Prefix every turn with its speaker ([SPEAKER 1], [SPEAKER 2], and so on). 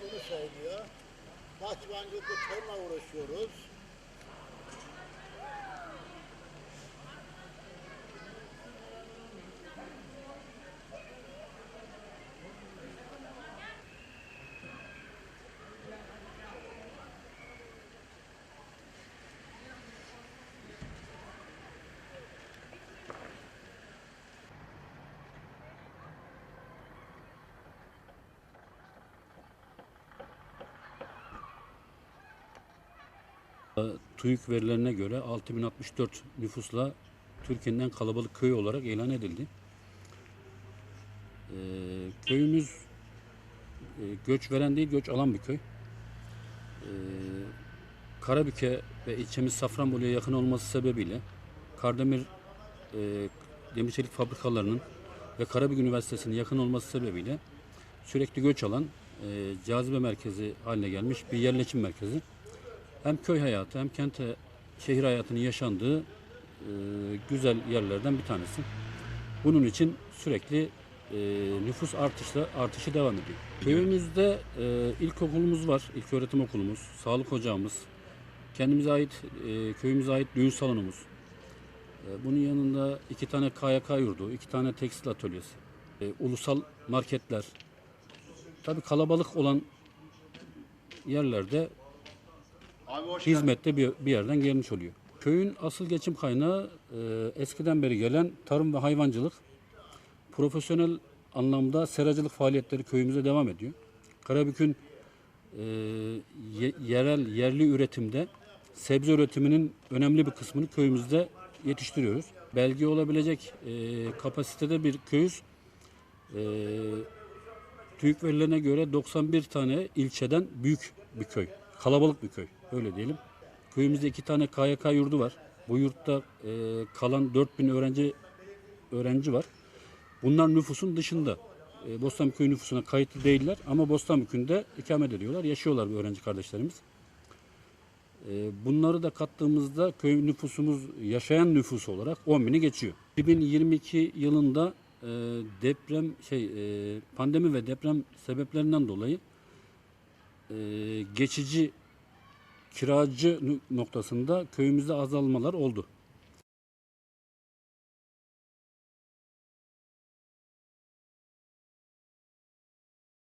[SPEAKER 1] sayılıyor. Bahçıvancılıkla tarımla uğraşıyoruz.
[SPEAKER 2] TÜİK verilerine göre 6064 nüfusla Türkiye'nin en kalabalık köyü olarak ilan edildi. Ee, köyümüz e, göç veren değil, göç alan bir köy. Ee, Karabük'e ve ilçemiz Safranbolu'ya yakın olması sebebiyle Kardemir e, demir çelik fabrikalarının ve Karabük Üniversitesi'nin yakın olması sebebiyle sürekli göç alan e, cazibe merkezi haline gelmiş bir yerleşim merkezi hem köy hayatı hem kente şehir hayatının yaşandığı e, güzel yerlerden bir tanesi. Bunun için sürekli e, nüfus artışla artışı devam ediyor. Köyümüzde e, ilkokulumuz var, ilköğretim okulumuz, sağlık ocağımız, kendimize ait e, köyümüze ait düğün salonumuz. E, bunun yanında iki tane KYK yurdu, iki tane tekstil atölyesi, e, ulusal marketler. Tabii kalabalık olan yerlerde hizmette bir, bir yerden gelmiş oluyor. Köyün asıl geçim kaynağı e, eskiden beri gelen tarım ve hayvancılık. Profesyonel anlamda seracılık faaliyetleri köyümüzde devam ediyor. Karabük'ün e, ye- yerel, yerli üretimde sebze üretiminin önemli bir kısmını köyümüzde yetiştiriyoruz. Belge olabilecek e, kapasitede bir köyüz. E, TÜİK verilerine göre 91 tane ilçeden büyük bir köy. Kalabalık bir köy. Öyle diyelim. Köyümüzde iki tane KYK yurdu var. Bu yurtta e, kalan 4000 öğrenci öğrenci var. Bunlar nüfusun dışında. E, Bostanköy nüfusuna kayıtlı değiller ama Bostanbükü'nde ikamet ediyorlar. Yaşıyorlar bu öğrenci kardeşlerimiz. E, bunları da kattığımızda köy nüfusumuz yaşayan nüfus olarak 10 bini geçiyor. 2022 yılında e, deprem şey e, pandemi ve deprem sebeplerinden dolayı e, geçici kiracı noktasında köyümüzde azalmalar oldu.